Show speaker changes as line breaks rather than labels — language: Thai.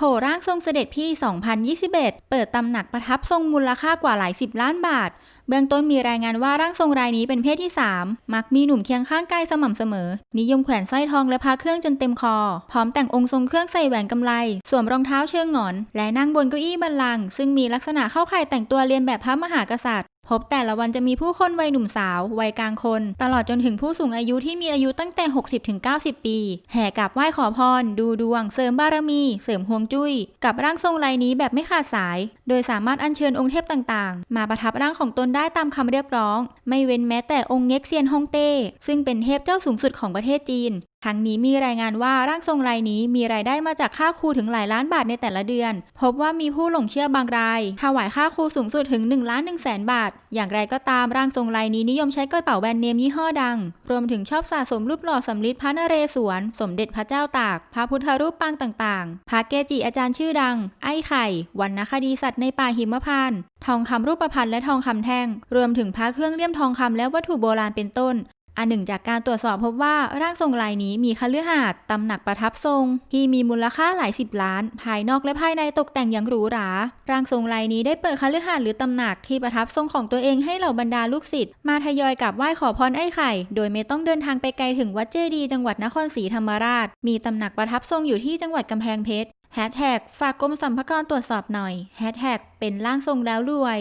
โผร่างทรงเสด็จพี่ 2021 เปิดตำหนักประทับทรงมูลค่ากว่าหลายสิบล้านบาท เบื้องต้นมีรายงานว่าร่างทรงรายนี้เป็นเพศที่ 3 มักมีหนุ่มเคียงข้างกายสม่ำเสมอ นิยมแขวนสร้อยทองและพาเครื่องจนเต็มคอ พร้อมแต่งองค์ทรงเครื่องใส่แหวนกำไล สวมรองเท้าเชิงหงอน และนั่งบนเก้าอี้บัลลังก์ซึ่งมีลักษณะเข้าข่ายแต่งตัวเรียนแบบพระมหากษัตริย์ พบแต่ละวันจะมีผู้คนวัยหนุ่มสาว วัยกลางคน ตลอดจนถึงผู้สูงอายุที่มีอายุตั้งแต่ 60-90 ปี แห่กราบไหว้ขอพร ดูดวง เสริมบารมี เสริมฮวงจุ้ย กับร่างทรงรายนี้แบบไม่ขาดสาย โดยสามารถอัญเชิญองค์เทพต่างๆ มาประทับร่างของตนได้ตามคำเรียกร้อง ไม่เว้นแม้แต่องค์เง็กเซียนฮ่องเต้ซึ่งเป็นเทพเจ้าสูงสุดของประเทศจีน ทั้งนี้มีรายงานว่าร่างทรงรายนี้มีรายได้มาจากค่าครูถึงหลายล้านบาทในแต่ละเดือน พบว่ามีผู้หลงเชื่อบางรายถวายค่าครูสูงสุดถึง1ล้าน1แสนบาท อย่างไรก็ตามร่างทรงรายนี้นิยมใช้กระเป๋าแบรนด์เนมยี่ห้อดัง รวมถึงชอบสะสมรูปหล่อสำริดพระนเรศวร สมเด็จพระเจ้าตาก พระพุทธรูปปางต่างๆ พระเกจิอาจารย์ชื่อดัง ไอ้ไข่วรรณคดีสัตว์ในป่าหิมพานทองคำรูปพรรณและทองคำแท่ง รวมถึงพระเครื่องเลี่ยมทองคำและวัตถุโบราณเป็นต้น อันหนึ่งจากการตรวจสอบพบว่าร่างทรงรายนี้มีคฤหาสน์ตำหนักประทับทรง ที่มีมูลค่าหลายสิบล้าน ภายนอกและภายในตกแต่งอย่างหรูหรา ร่างทรงรายนี้ได้เปิดคฤหาสน์หรือตำหนักที่ประทับทรงของตัวเองให้เหล่าบรรดาลูกศิษย์มาทยอยกราบไหว้ขอพรไอ้ไข่ โดยไม่ต้องเดินทางไปไกลถึงวัดเจดี จังหวัดนครศรีธรรมราช มีตำหนักประทับทรงอยู่ที่จังหวัดกำแพงเพชรแฮชแท็กฝากกรมสรรพากรตรวจสอบหน่อยแฮชแท็กเป็นร่างทรงแล้วรวย